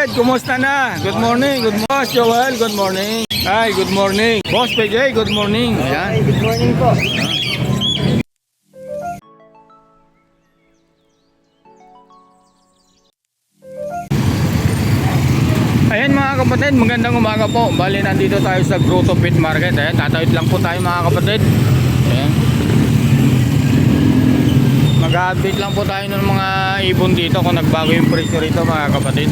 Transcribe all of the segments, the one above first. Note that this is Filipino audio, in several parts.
Led, kumusta na? Good morning, good morning. Boss Joel, good morning. Hi, good morning. Boss PJ, good morning. Ayan. Good morning po. Ayan mga kapatid, magandang umaga po. Bali, nandito tayo sa Grotto Pit Market. Ayan, tatawid lang po tayo mga kapatid. Ayan. Mag-update lang po tayo ng mga ibon dito kung nagbago yung presyo rito mga kapatid.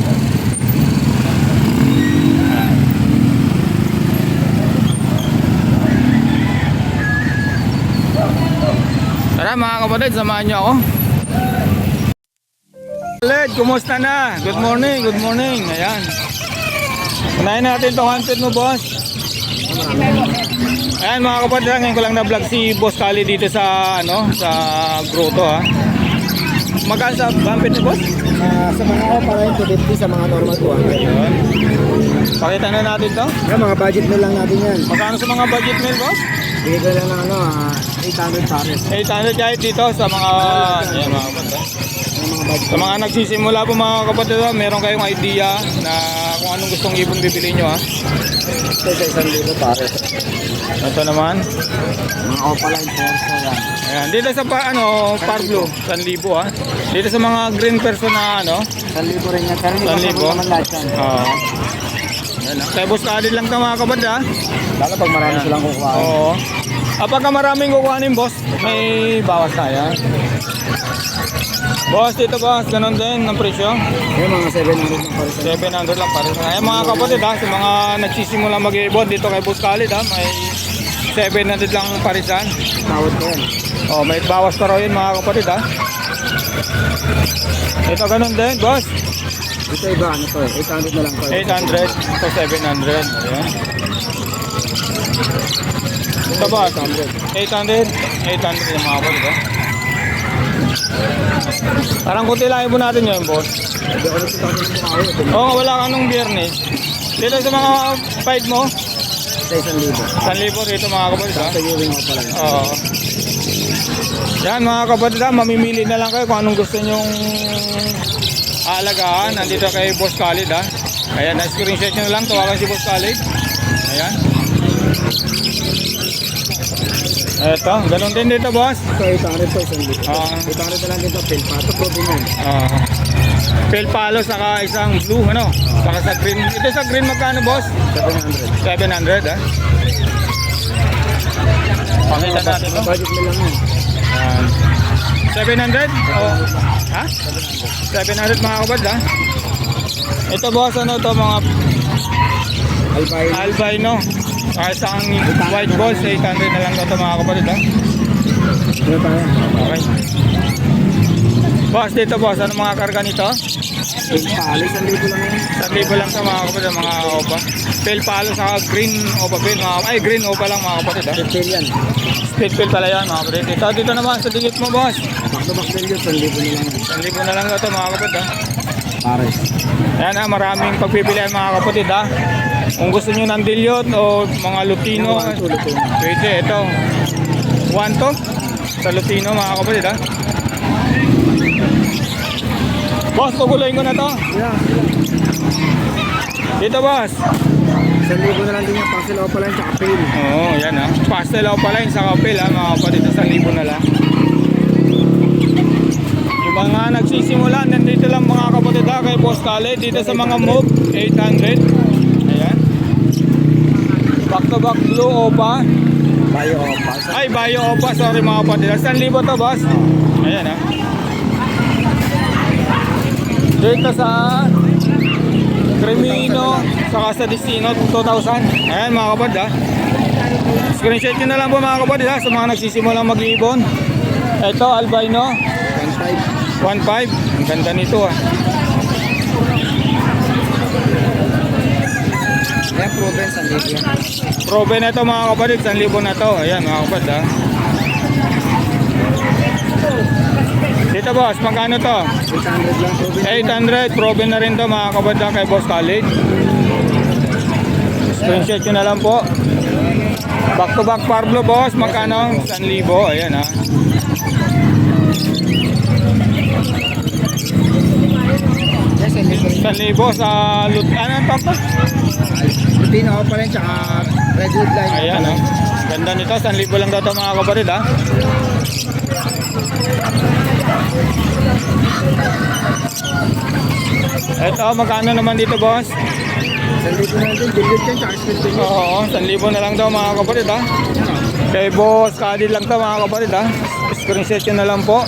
Tara mga kapatid, samahan niyo ako. Led, kumusta na? Good morning, good morning. Ayan. Unahin natin itong handpid mo, boss. Ayan mga kapatid, ngayon ko lang na-vlog si Boss Kali dito sa ano, sa grotto ha. Magkano sa handpid mo, boss? Ah, sa mga yung 250 sa mga normal po. Ayun. Pakita na natin to. Yan, mga budget na lang natin yan. Magkano sa mga budget meal, boss? Bigay ko lang ng ano, ah, 800 pares. 800 kahit dito sa mga ayan mga kapatid. ha. Yung mga budget. Sa mga nagsisimula po mga kapatid, ha, meron kayong idea na kung anong gustong ibon bibili nyo ha. Ito sa isang libo pares. Ito naman. Mga opera yung persa yan. Ayan, dito sa pa, ano, Parblo, 1,000 ha. Dito sa mga green person na ano, 1,000 rin yan. Pero hindi ko 1,000? sabi naman lahat yan. Oo. Yan ah. Kadit lang ito mga kabad ha. Lalo pag marami Ayan. silang kukuha. Oo. Ah, pagka maraming kukuhanin boss, may bawas na yan. Boss, dito boss, ganun din ang presyo. Yung mga 700 ng pares. 700 lang para sa Ayan mga kapatid ha, sa mga nagsisimula mag-ibon dito kay Boss Khalid ha, may 700 lang parisan. Tawad ko yan. Oh, may bawas pa raw yun mga kapatid ha. Ito ganun din, boss. Ito iba, ano to eh. 800 na lang to. 800 to 700. Ayan. Ito ba? 800. 800 yung mga kapatid ha. Parang kunti lang ibon natin ngayon, boss. Kumawi. Ito Oo, oh, wala ka nung biyernes. Dito sa mga fight mo, Sa isang libo. 1,000 rito mga kapatid ha. Sa viewing opera yan. Oo. Yan mga kapatid ha, mamimili na lang kayo kung anong gusto nyong aalagaan. Nandito kay Boss Khalid ha. Ayan, na-screenshot nyo lang, tawagan si Boss Khalid. Ayan. Eto, ganun din dito boss. Ito 800 to isang libo. Ah. 800 na lang dito. Pin pato protein yan. Ah. Pel palo saka isang blue ano. Saka sa green. Ito sa green magkano boss? 700. 700 ha. Pakita natin no? budget na lang yan. Ayan. 700? Oh. Ha? 700 mga kabad ha? Ito boss, ano to mga Albay. albino. Saka isang white balls, 800 na lang ito mga kapatid ha? Ano? Okay. Boss, dito boss, ano mga karga nito? Pin palo, isang libo lang yan. 1,000 lang sa mga kapatid, mga opa. Pale palo saka green opa pale, mga ay green opa lang mga kapatid ha? Retail yan. Split pale pala yan mga kapatid. Ito dito naman sa digit mo boss. Back to back value, isang libo na lang yan. 1,000 na lang ito mga kapatid ha? Pares. Ayan ha, maraming pagpipilian mga kapatid ha. Kung gusto nyo ng dilyot o mga lutino, pwede ito. One to sa lutino mga kapatid ha. Boss, pagulayin ko na to. Yeah. Dito boss. Isang libo na lang din yung parcel o pala yung tsaka pin. Oo, yan ha. Pastel o pala yung sa kapil ha, mga kapatid. Sa libo na lang. Yung mga nagsisimula, nandito lang mga kapatid ha, kay Boss Kale. Dito sa mga move, 800. Ayan. Back to back blue opa. Bayo o parcel. Ay, Bayo Opa, sorry mga kapatid. Saan libo to, boss? Ayan, ha. Dito sa Cremino, saka sa Destino, 2,000. Ayan, mga kapatid, ha. Screenshot nyo na lang po, mga kapatid, ha, sa mga nagsisimulang mag-iibon. Ito, albino, 1.5. 1.5. Ang ganda nito, ha. Kaya proven, isang libo. Proven ito, mga kapatid. 1,000 na to. Ayan, mga kapatid, ha. Dito, boss, magkano to? 800 lang proven. 800, proven na rin to mga kabadya kay Boss Khalid. Screenshot nyo na lang po. Back to back Parblo boss, magkano? 1,000. Ayan ha. And 1,000. 1,000 sa lut... Ano ang to? Lutino ako pa rin, tsaka Redwood Line. Ayan, oh. Ganda nito. 1,000 lang daw ito mga kapatid, ha? Ito, magkano naman dito, boss? 1,000 na din, yan, tsaka Split Pin. Oo, 1,000 na lang daw mga kapatid, ha? Kay boss, kadil lang to mga kapatid, ha? Screenshot nyo na lang po.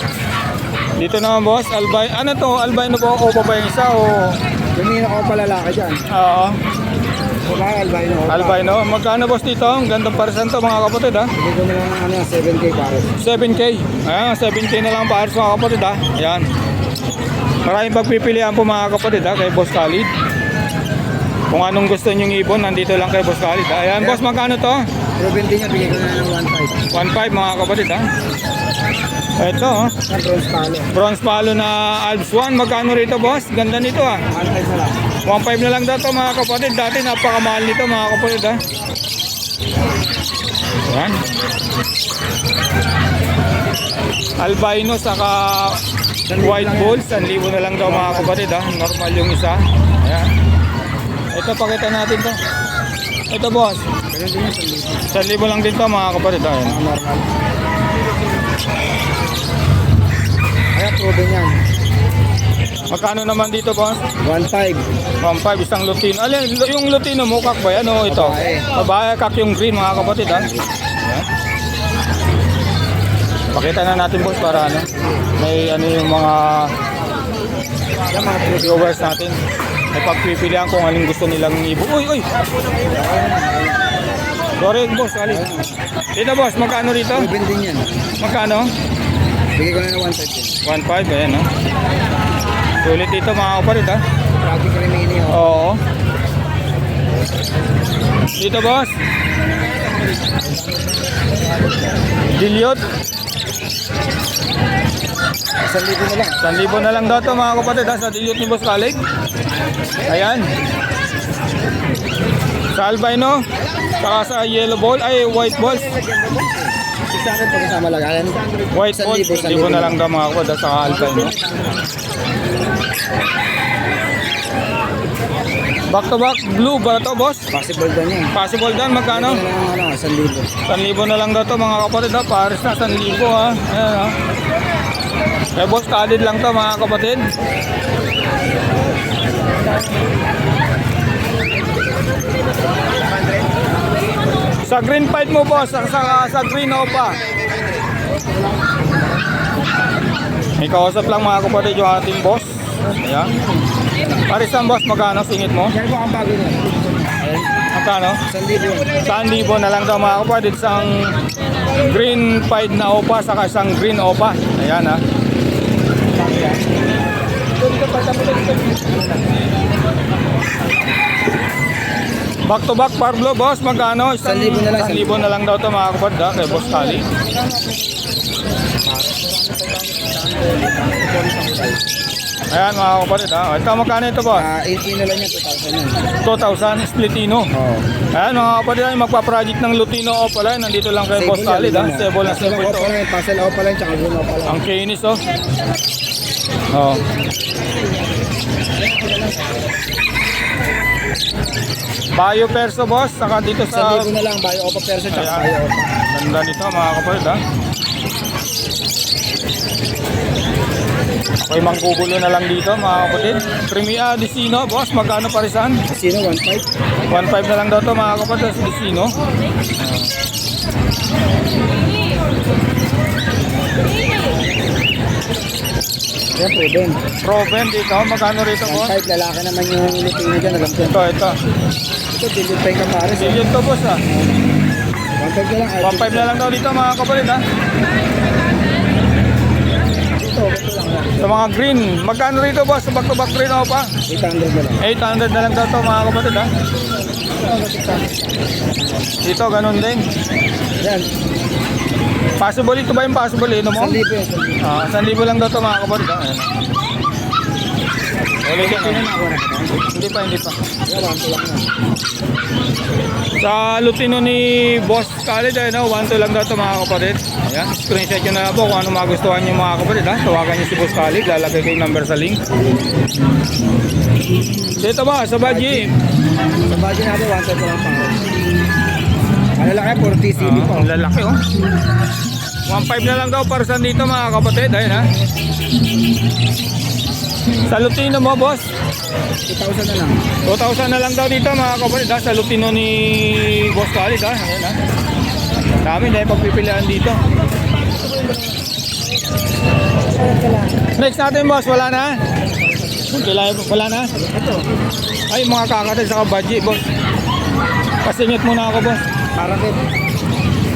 Dito naman, boss, albay... Ano to? Albino po o pa ba yung isa o... Lumino ako pa lalaki dyan. Oo, Babae, albino ako pa. albino. Magkano, boss, dito? Ang gandang parisan to mga kapatid, ha? Bigay ko na lang ng ano, 7K pares. 7K. Ayan, 7K na lang para sa mga kapatid ha. Ayan. Maraming pagpipilian po mga kapatid ha kay Boss Khalid. Kung anong gusto nyong ibon, nandito lang kay Boss Khalid ha. Ayan, boss, magkano to? Proven din niya, bigay ko na lang ng 1.5 1,500. mga kapatid ha. Ito, oh. Sa bronze palo. bronze palo na Alps 1. Magkano rito, boss? Ganda nito ha. 1,500 na lang. 1.5 na lang daw to mga kapatid. Dati napakamahal nito mga kapatid ha. Ayan. Albino saka white bulls. 1,000 na lang daw mga kapatid ha. Normal yung isa. Ayan. Ito pakita natin to. Ito boss. 1,000. 1,000 lang din to mga kapatid ha. Ayan. Normal. Kaya proven yan. Magkano naman dito boss? 1,500. 1.5 isang lutino. Alin, yung lutino mukak ba yan o ito? Babae. Babae kak yung green mga kapatid ha. Ayan. Pakita na natin boss para ano. May ano yung mga Yan mga viewers natin. May pagpipilian kung anong gusto nilang ibo. Uy, uy! Sorry boss, ali. Dito boss, magkano rito? Din yan. Magkano? Bigay ko na ng 1,500 yan. 1.5, ayan no. Sulit dito mga kapatid ha. Remaining ako. Oo. Dito boss. Diliot. 1,000 na lang. 1,000 na lang daw to mga kapatid ha, sa Diliot ni Boss Khalid. Ayan. Sa albino, saka sa yellow ball, ay white balls. 600 pag kasama lagayan. White balls, 1,000, 1,000 na lang daw mga kapatid sa albino. Back to back, blue ba to boss? Possible din yan. Possible dan, magkano? Ano na lang ano, 1,000. 1,000 na lang daw to mga kapatid ha. Pares na 1,000 ha. Ayan ha. Kaya boss, kadid lang to mga kapatid. Sa green fight mo boss, sa, sa, sa green opa. May kausap lang mga kapatid yung ating boss. Ayan. Parisan boss, magkano singit mo? Yan po ang bago niya. Magkano? 1,000 Saan libo na lang daw mga kapatid isang green pied na opa saka isang green opa. Ayan ha. Back to back Pablo, boss, magkano? Isang 1,000 na lang, 1,000 na lang daw to mga kapatid ha, kay Boss Kali. Ayan mga kapatid ha. Ito magkano ito boss? Ah, 18 na lang yan, 2,000 yan. 2,000 splitino. Oo. Ayan mga kapatid ay magpa-project ng Lutino o pala. Nandito lang kay Boss Khalid ha. Sebo na Pasel sebo ako ito. pala, pasel pala, tsaka ako pala. Ang kinis oh. Oh. Bayo Perso boss, saka dito sa 1,000 na lang, bayo ako pa perso, tsaka bayo Ayan. ako pa. Ganda nito mga kapatid ha. Okay, manggugulo na lang dito mga kapatid. Premia Dicino boss, magkano parisan? Sino, 1,500? 1.5 na lang daw to mga kapatid Dicino. Yan, proven. Proven dito, magkano rito boss? 1,500, lalaki naman yung Filipino dyan, alam ko. Ito, ito. Ito, dilute pa yung kapares. eh. Billion to boss ah. 1,500 na lang. ay, 1.5 na lang daw dito mga kapatid ha. Ito, ito lang yan. Sa mga green, magkano rito boss? Sa back to back green o pa? 800 na lang. 800 na lang daw to mga kapatid ha. Dito ganun din. Yan, Possible ito ba yung possible? Ino mo? 1,000 yan, 1,000. Ah, 1,000 lang daw to mga kapatid ha. Ayan. Ah. na. Hindi pa, hindi pa. Yeah, 1 lang na. Sa Lutino ni Boss Khalid, ayun na, 1-2 lang daw ito mga kapatid. Ayan, screenshot nyo na po kung ano magustuhan nyo mga kapatid. Ha? Tawagan nyo si Boss Khalid, lalagay ko yung number sa link. Dito ba, sa Baji? Sa budget natin, 1 ko lang pa. Ano eh, 40 CD po. ang lalaki oh. 1.5 na lang daw para sa dito mga kapatid. Ayun ha. Sa Lutino mo, boss. 2,000 na lang. 2,000 na lang daw dito mga kapatid ha. Sa Lutino ni Boss Khalid ha. Ayun ha. Dami na yung pagpipilian dito. Next natin boss, wala na? Wala, wala na? Ito, Ay, mga kakatid sa kabadji, boss. Pasingit muna ako, boss. para kit.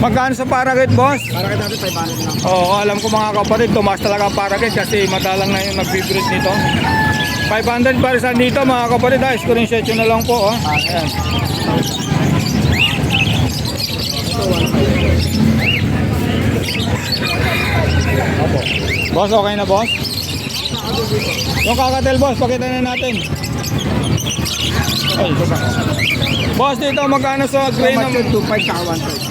Magkano sa Paraget, boss? Para kit natin 500 lang. Oo, alam ko mga kapatid, tumaas talaga ang Paraget kasi madalang na yung nag-vibrate nito. 500 para sa dito mga kapatid, ha? Screenshot nyo na lang po? Ah, ayan. Opo. Boss, okay na, boss? Yung kakatel, boss, pakita na natin. Ay, boss, dito magkano sa na... Mature 2,500 saka 1,500.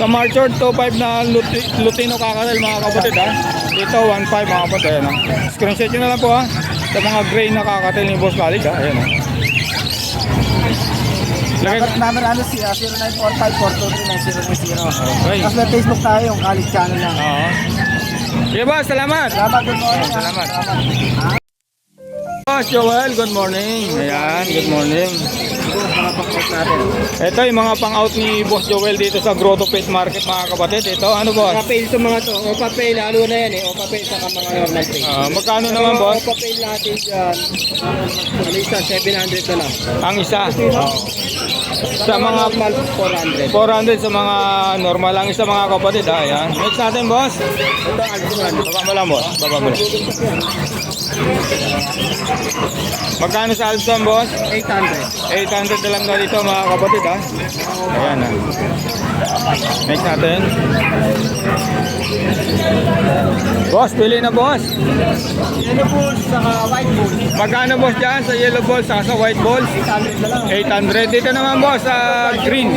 Sa Marchord, 2.5 na luti, Lutino Kakatel mga kapatid ha. Dito 1.5 mga kapatid. Ayan, ha. Screenshot nyo na lang po ha. Sa mga gray na Kakatel ni Boss Khalid ha. Ayan ha. Lagay, Number, number ano si uh, 0945-423-9090. okay. Tapos may Facebook tayo, yung college channel lang. Oo. Sige boss, salamat. Salamat, good morning. ah. Salamat. Salamat. Boss Joel, good morning. Ayan, good morning. Natin. Ito yung mga pang-out ni Boss Joel dito sa Grotto Pet Market mga kapatid. Ito, ano boss? Mga pail to mga to. Opa pail, lalo na yan eh. Opa pail saka mga normal pail. Ah, magkano naman boss? Opa pail natin dyan. Ano isa, 700 na lang. Ang isa. Sa mga normal, 400. 400 sa mga normal lang isa mga kapatid ha. Ayan. Next natin boss. Ito, Aljuan. Baba mo lang boss. Baba mo lang. Magkano sa Alpson boss? 800. 800 na lang daw dito mga kapatid ha. Ayan ha. Next natin. Boss, pili na boss. Yellow bulls saka white bulls. Magkano boss dyan sa yellow balls saka sa white balls? 800 na lang. 800. Dito naman boss sa green.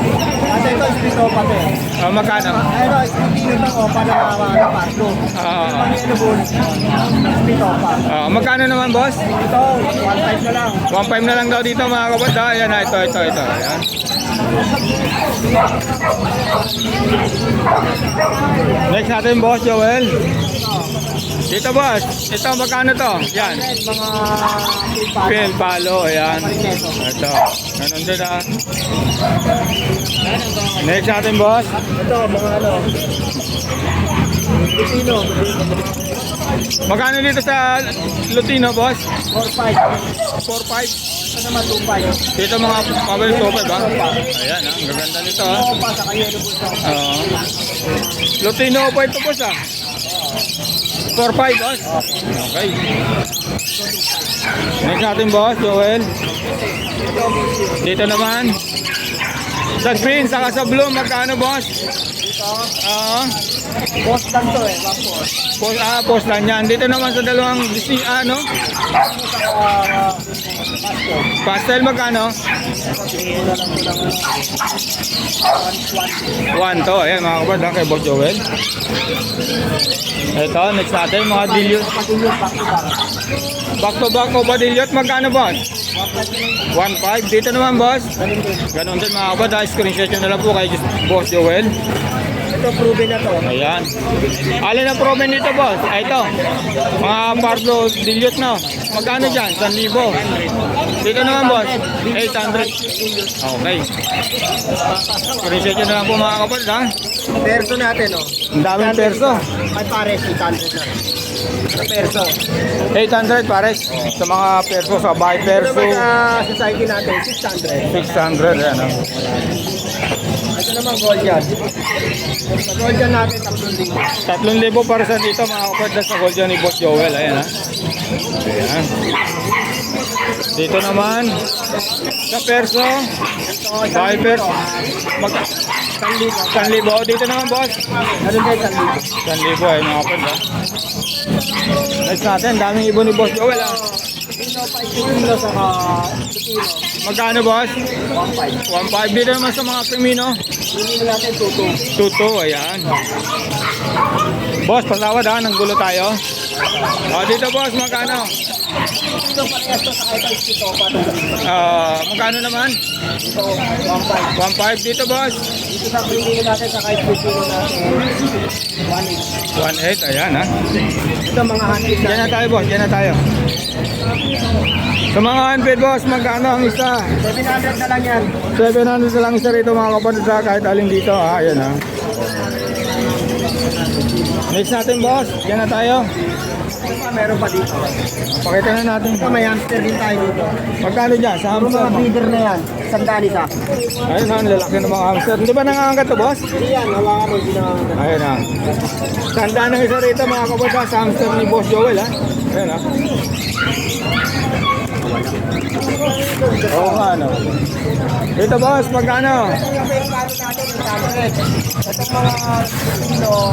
Ate, ito, split opa to. eh. Ah, magkano? Ano, split ito, opa na mga patlo. Ah, Ang yellow bulls, split opa. ah, magkano naman boss? Ito, 1.5 na lang. 1.5 na lang daw dito mga ha. Ayan ito, ito, ito. Ayan. Next natin boss Joel. Dito boss, ito magkano to? Yan. Mga. Pil, palo, ayan. Ito. Ganun din ha. Next natin boss. Ito, mga ano. Pilipino. Magkano dito sa Lutino boss? 4.5. 4.5. Ito naman 2.5. Dito mga mabalik 2.5 ba? Ayan ha, ang gaganda nito ha. Opa, saka yellow bulls. Oo. Lutino po ito boss ah. 4-5 boss. Okay. Next natin boss, Joel. Dito naman. Sa green, saka sa blue, magkano boss? Dito, Oo. Boss lang to eh. Boss. post, ah, post lang yan. Dito naman sa dalawang Disney, ano? Pastor. Pastel, magkano? Tingin na lang ko lang. 1.1. One to. Ayan mga kapad, kay Boss Joel. Ito, next natin, mga. Patulog, back to back. O ba dilute, magkano boss? 1.5. Dito naman boss. Ganun din. Mga kapad, ah, screenshot nyo na lang po kay Boss Joel. Ito, proven na to. Ayan. Alin ang proven dito boss? Ah, ito. Mga Pardo dilute na. Magkano dyan? 1,000. Dito naman boss. 800. Okay. Screenshot nyo na lang po mga kapad ha. Perso natin, oh. Ang daming perso. Ay, pares, 800 na. Sa perso. 800 pares. Sa mga perso, sa bahay Ito perso. naman sa society natin, 600. 600. Ayan ah. Naman gold yan. Sa gold yan natin, 3,000. 3,000 para sa dito mga kapatid sa gold ni Boss Joel. Ayan ha. Ayan. Dito naman, sa perso, Vipers, mag, 1,000. Dito naman, boss. Ano yung sandito? 1,000 ay mga kapatid. ha. Next natin, daming ibon ni Boss Joel. ah. Pino, 5 kilo sa Pino. Magkano, boss? 1.5. 1,500 dito naman sa mga krimino. Hindi na natin tuto. Tuto, ayan. Boss, pasawad ha, nang gulo tayo. O, dito boss, magkano? Ito parehas to sa kahit dito? Ah, magkano naman? Ito, 1.5. 1.5 dito boss. Dito sa Pino natin sa kahit kilo natin. 1.8. 1.8, ayan ha. Ito mga handis Yan na tayo boss, yan na tayo. Sa mga unpaid boss, magkano ang isa? 700 na lang yan. 700 na lang isa rito mga kapatid ha, kahit alin dito ha, ayan ha. Next natin boss, yan na tayo. Ito pa, meron pa dito. Pakita na natin. Ito may hamster din tayo dito. Magkano dyan? Sa Puro mga hamster? breeder na yan. Sandaan isa. Ayun ha, ang lalaki ng mga hamster. Hindi ba nangangagat to boss? Hindi yan, hawakan mo, hindi na Ayun na. Tanda ng isa rito mga kabata sa hamster ni Boss Joel ha. Ayun ha. Oo nga ano. Dito boss, magkano? Itong mga kilo,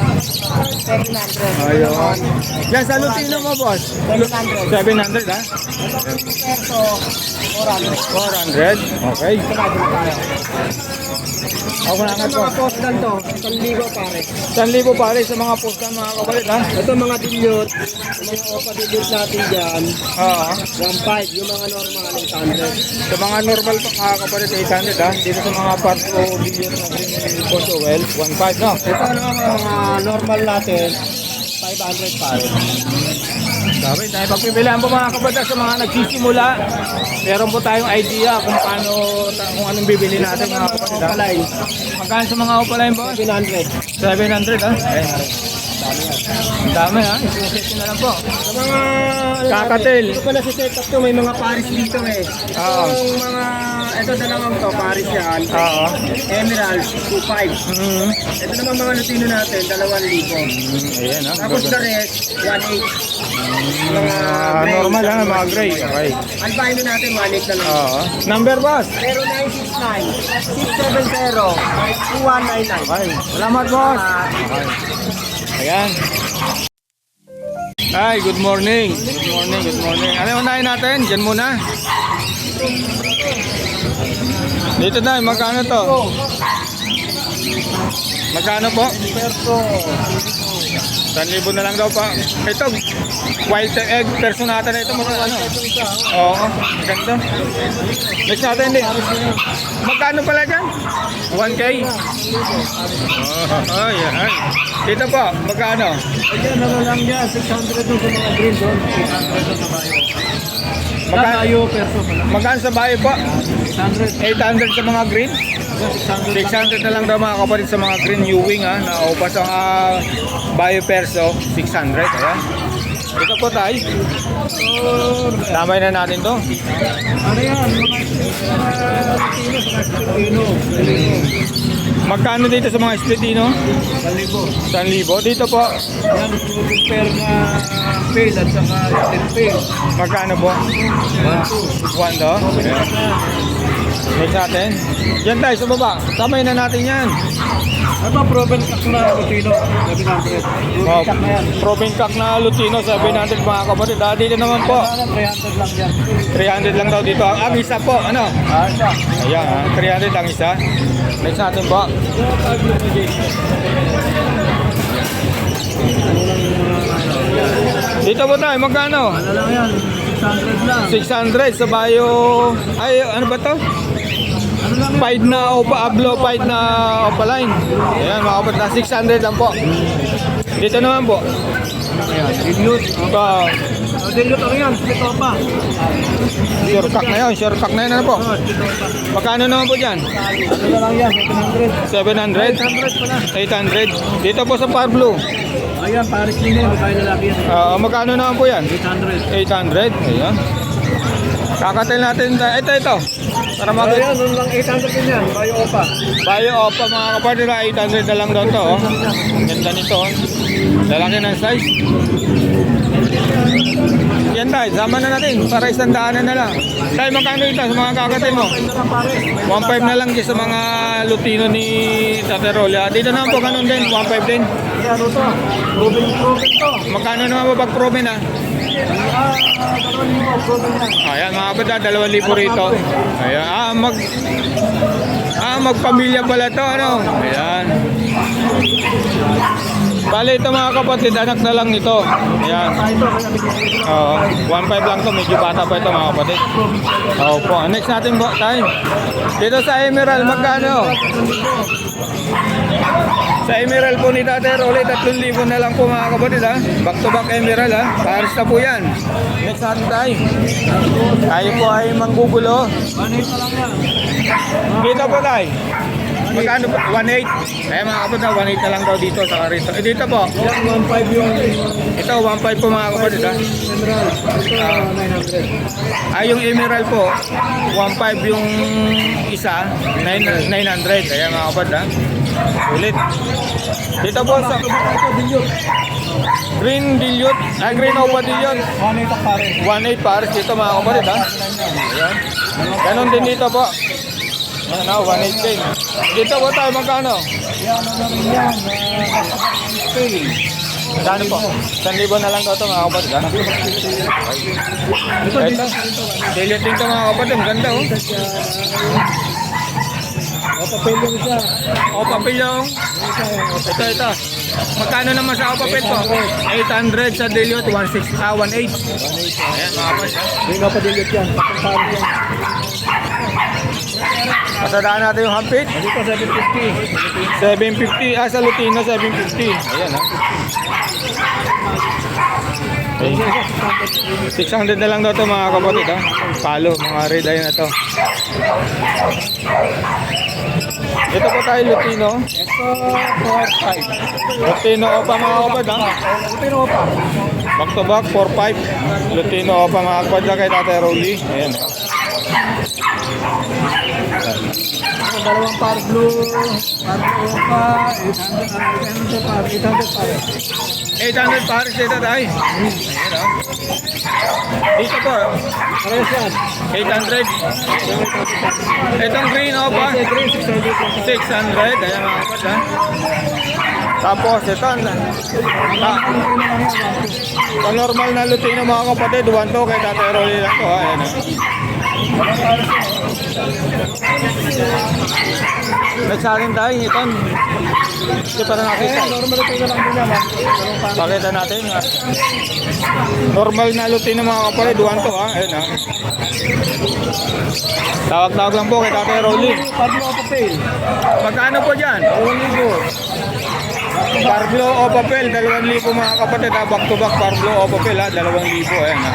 700. Ayun. Yan sa Lutino mo boss. 700. 700 ha? Perso, 400. 400. Okay. Ako na angat po. mga postal to, 1,000 pare. 1,000 pare sa mga postan mga kapalit ha. Ito mga yung mga opa dilute natin dyan, Oo. 1,500. Yung mga normal, 800. Sa mga normal pa mga kapalit 800 ha. Dito sa mga part o video ng Boss Joel 1,500 no? Ito naman mga normal natin, 500 pare. Sabi, dahil pagpipilian po mga kapatid sa mga nagsisimula, meron po tayong idea kung paano, kung anong bibili natin mga? Opalay, Magkano sa mga upalain boss? 700. 700 ha? Ayun. Ang dami ha? Isuset na lang po. Sa mga... Kakatil. Ito pala si setup to, may mga paris dito eh. Oo. Yung mga... Ito dalawang to, paris yan. Oo. Emerald, 2.5. Mm. Ito naman mga Lutino natin, 2,000. Mm, ayan ha? Tapos the rest, 1.8. Mga Ah, gray. normal ha? Mga gray. Okay. Albino natin, 1.8 na lang. Oo. Number boss? 0969-670-2199. Okay. Salamat boss. Ayan. Ay, good morning. Good morning, good morning. Ano unahin natin? Diyan muna. Dito na, magkano to? Magkano po? Perso. 1,000 na lang daw pa. Ito, wild egg personata na ito. Mga ano? Oo, maganda. Next natin din. Magkano pala dyan? 1K? Oh, oh, yan. Dito po, magkano? Ayan, ano lang yan, 600 dun sa mga green doon. 600 dun sa bayo. Magkano, Bayo, perso pala. magkano sa bayo po? 600. 800 sa mga green? 600 na lang daw mga kapatid sa mga green new wing ha. Naupas ang uh, bio perso, 600. Ayan. Ito po tayo. Damay na natin to. Ano yan. Magkano dito sa mga splitino? Kalibo. 1,000. Dito po, Yan, pair na pail at saka latin pail. magkano po? 1 do? Next natin. Yan tayo sa baba. Tamay na natin yan. Ano ba, proven cock na Lutino? 700. Oh, Proven cock na yan. Proving cock na Lutino, 700 mga kapatid. Ah, dito naman po. Ano, 300 lang yan. 300 lang daw dito. Ang isa po, ano? Ah, siya. Ayan, ha? 300 ang isa. Next natin po. Yung paglo mo, Jason. Ano lang yung mga... Dito po tayo, magkano? Ano lang yan, 600 lang. 600 sa bio... Ay, ano ba to? Ano yan? Pied na opa, ablo, pied na opaline. Ayan, mga kapatid na 600 lang po. Dito naman po. Ayan, dilute. Ito, Oh, dilute ano yan, split pa. sure cock na yun, sure cock na yun, ano po? Pa. Magkano naman po dyan? Ano lang yan, 700. 700? 800 pala. 800? Dito po sa Par Blue. Ayan, Paris din yan, babae lalaki yan. Ah, magkano naman po yan? 800. 800? Ayan. Kakatil natin, ito, ito. Para mag- Ayan, nun lang 800 din yan, bayo opa. Bayo opa mga kapatid na 800 na lang daw to. Oh. Ang Ganda nito. oh. Lalaki ng size. Yan tayo. Sama na natin. Para isang daanan na lang. Tayo, magkano ito sa mga kakatay mo? 1.5 na lang din sa mga Lutino ni Tate Rolly. Ah, Dito naman po ganun din. 1.5 din. Ano to? Proven proven to. Magkano naman ba pag proven ah? Ayan mga dalawang libo rito. Ayan, ah, mag... Ah, magpamilya pala to, ano? Ayan. Bale ito mga kapatid, anak na lang ito. Ayan. Oo, 1.5 lang to, medyo bata pa ito mga kapatid. Oo po, next natin po, tayo. Dito sa Emerald, magkano? Sa Emerald po ni Tate Rolly, 3,000 na lang po mga kapatid ha. Back to back Emerald ha. Paris na po yan. Next natin tayo. Tayo po ay manggugulo. Dito po tayo. Magkano po? 1.8. Kaya mga kapatid ha, 1.8 na lang daw dito sa rito. Eh dito po. Yan, 1.5 yung Ito, 1.5 po mga kapatid ha. Emerald. Ito, 900. Ah, yung Emerald po, 1.5 yung isa, 9, 900. Kaya mga kapatid ha. Ulit. Dito po sa Ito, dilute. Green Dilute, ah, Green Opa Dilute. 1.8 ang pare. 1.8 pares dito mga kapatid ha. Ayan. Ganon din dito po. Ayan ha, 1.8 din. Dito po tayo magkano? Yan, ano yan. ah, Spain. Magkano po? 1,000 na lang daw ito mga kapatid ha. Ito, Ito, dilute. Dilute din ito mga kapatid. Ang Ganda oh. O, papel yung isa. O papilyong. Isa, o, Ito, ito. Magkano naman sa kapapit po? 800 sa Dilute, 1.6, ah, 1.8. Ayan mga kapatid. Hindi nga pa dilute yan. Pare yan. Pasadaan natin yung hampit. Dito, 750. 750, ah sa Lutino 750. Ayan ha. Okay. 600 na lang daw to mga kapatid ha. Palo, mga red eye na to. Ito po tayo Lutino. Ito, 4.5. Lutino Opa mga kapatid ha. Pero pa. Back to back, 4-5. Lutino Opa mga kapatid ha, kay Tatay Rolly. Ayan. Ang dalawang par blue, par blue pa, 800, ah, 800 par, 800 par. 800 pares dito po, Parehas yan. 800. Itong green 600 pa. 600, ayan mga kapatid ha. Tapos ito, ah, normal na Lutino mga kapatid, 1 to kay Tatay Rolly lang to ha. Ayan ha. Nagsaling tayo, ito. Hindi pa na nakita. Eh, normal na lang din ah. Par. Pakita natin. ha. Normal na Lutino mga kapatid, 1 to ha. Ayan ha. Tawag-tawag lang po kay Tatay Rolly. Par blue o papel. Magkano po dyan? 2,000. Parblo o papel, 2,000 mga kapatid ha. Back to back Parblo o papel ha, 2,000 ayan ha.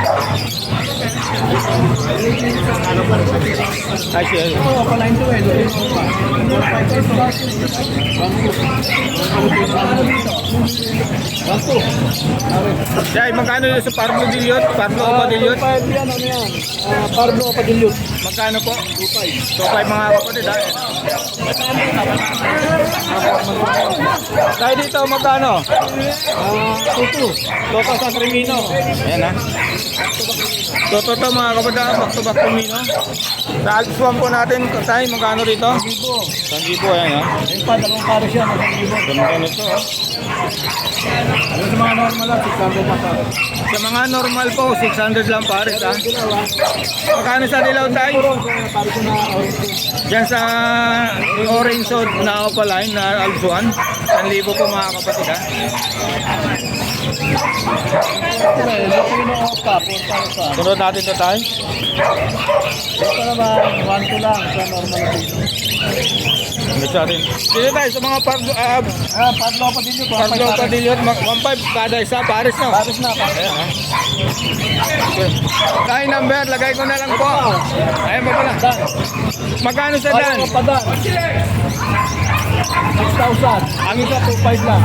Ay, siya. Oo, pa 9 to. Dito pa. 1, 2. Jay, magkano sa Parblo Dilliot? Parblo o? 5 yan, ano? Ah, o pa dilute. Magkano po? 2,500. So, 5 mga kapatid ha. Tayo dito, magkano? Ah, 2,2. Toto sa Crimino. Ayan ha. Toto to mga kapatid ha, back to back Crimino. Sa Alps One po natin, tayo, magkano rito? Libo. 1,000 ayan ha. Ayun pa, dalawang yan. Dalawang libo. Ganda nito ha. Ayun sa mga normal lang, 600 pa. Sa mga normal po, 600 lang pares ha. Magkano sa dilaw tayo? Diyan sa orange sod na opaline na albuan. 1,000 po mga kapatid ha. Ito na, yung Filipino Opa, 4 pares pa. Sunod natin ito tayo. Ito naman, 1 to lang sa normal na. Dito natin. Dito tayo sa mga pardo, uh, Ah, Pablo pa din ito. pardo padilyon. 1.5 kada isa pares. Pares na, pares. Ayan ha. Okay. Tayo number, lagay ko na lang po. Ayan ba pala? Magkano sa dan? Ayaw pa dan. 6,000. Ang isa, 2,500 lang.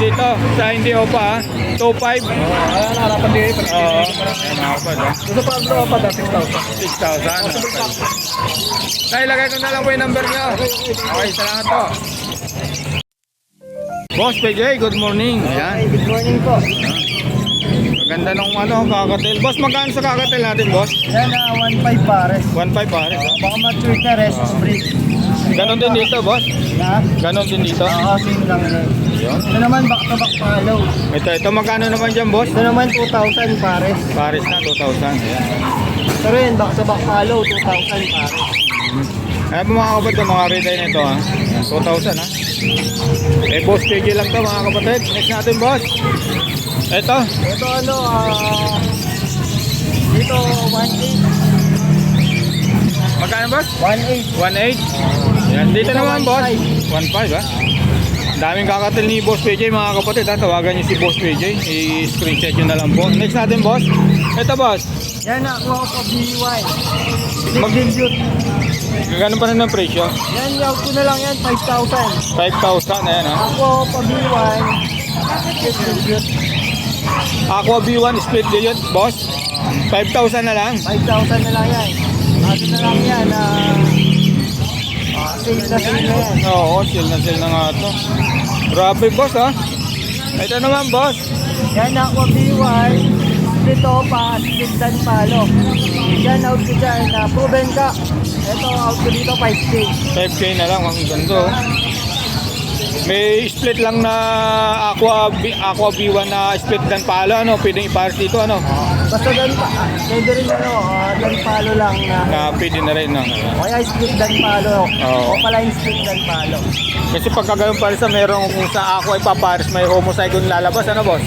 Dito, sa hindi opa ha. 2.5. Oh, ayan, harapan din. Oo. Ayan mga kapatid ha. Pablo pa dan, 6,000. 6,000. Tayo, lagay ko na lang po yung number nyo. Okay, salamat po. Boss PJ, good morning. Ayan. good morning po. Ganda nung ano, kakatil. Boss, magkano sa kakatil natin, boss? Yan na, 1.5 pares. 1.5 pare. Baka matuwid na rest breed. Ganon din dito, boss. Na? Ganon din dito. Oo, same lang yun. Ito naman, back to back follow. Ito, ito magkano naman dyan, boss? Ito naman, 2,000 pares. Paris na, 2,000. Ayan. Ito rin, back to back follow, 2,000 pares. Ayan po mga kapatid, mga retail nito ha. Ayan, 2,000 ha. Eh, boss PG lang to mga kapatid. Next natin, boss. Ito. Ito ano, ah... dito, 1.8. Magkano, boss? 1.8. 1.8. Yan, dito naman, boss. 1.5. 1.5 ha. Daming kakatil ni Boss PJ mga kapatid ha. Tawagan niyo si Boss PJ. I-screenshot nyo na lang po. Next natin, boss. Ito, boss. Yan na, ako ako BY. Mag- Mag-dilute. Gano'n pa rin ng presyo? Yan, yaw ko na lang yan, 5,000. 5,000. Ayan ha. Ako pa BY. Dilute. Aqua B1 split dilute, boss. 5,000 na lang. 5,000 na lang yan. Ano na lang yan, ah... ah, safe na safe na yan. Oo, chill na chill na nga to. Grabe, boss ha. Ito naman, boss. Yan ako BY. Dito pa, split dan palo. Yan out ko dyan, na proven ka. Ito out ko dito 5K. 5K na lang, ang ganda oh. May split lang na Aqua, B, Aqua B1 na split dan pala, ano, pwedeng ipares dito, ano, Basta dan pa, pwede rin ano, ah, dan palo lang na. na pwede na rin, no. O kaya split dan palo. Oo. O pala yung split dan palo. Kasi pagka ganun pares sa meron kung sa Aqua ipapares, may homozygote lalabas, ano, boss?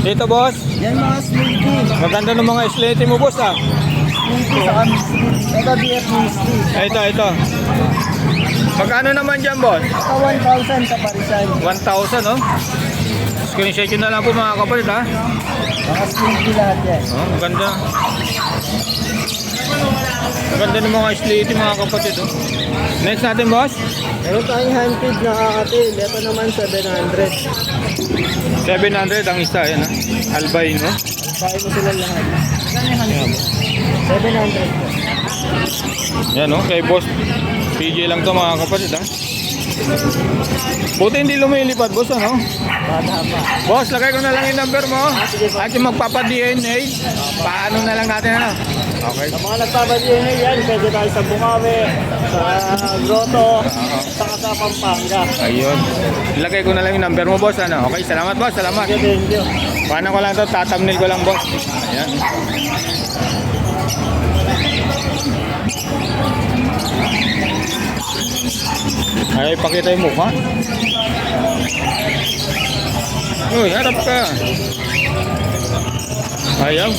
Dito, boss, Yan mga slinky. maganda ng mga slate mo, boss, ah. Slinky sa misty. Ito BF. Ito, ito. Magkano naman dyan, boss? Ito 1,000 sa parisan. 1,000, no? Screenshot nyo na lang po mga kapatid, ha? Mga slinky lahat yan. Oh, ang ganda. Ang ganda ng mga slate mga kapatid. Oh. Next natin, boss. Meron tayong handpid na kakatil. Ito naman 700. 700 ang isa, yan ha. Albino. Kaya mo sila lahat. 700 po. Yan oh, kay boss. PJ lang to mga kapatid ha. Buti hindi lumilipad, boss ano? Bata pa. Boss, lagay ko na lang yung number mo. At yung magpapa-DNA, paano na lang natin ano? Okay. Sa mga nagpapalihan yan, pwede tayo sa Bukawi, sa Grotto, saka sa Pampanga. Ayun. Ilagay ko na lang yung number mo, boss. Ano? Okay, salamat, boss. Salamat. Thank you, thank you. Paano ko lang to? Tatamnil ko lang, boss. Ayan. Ay, pakita yung mukha. Uy, harap ka. Ayaw.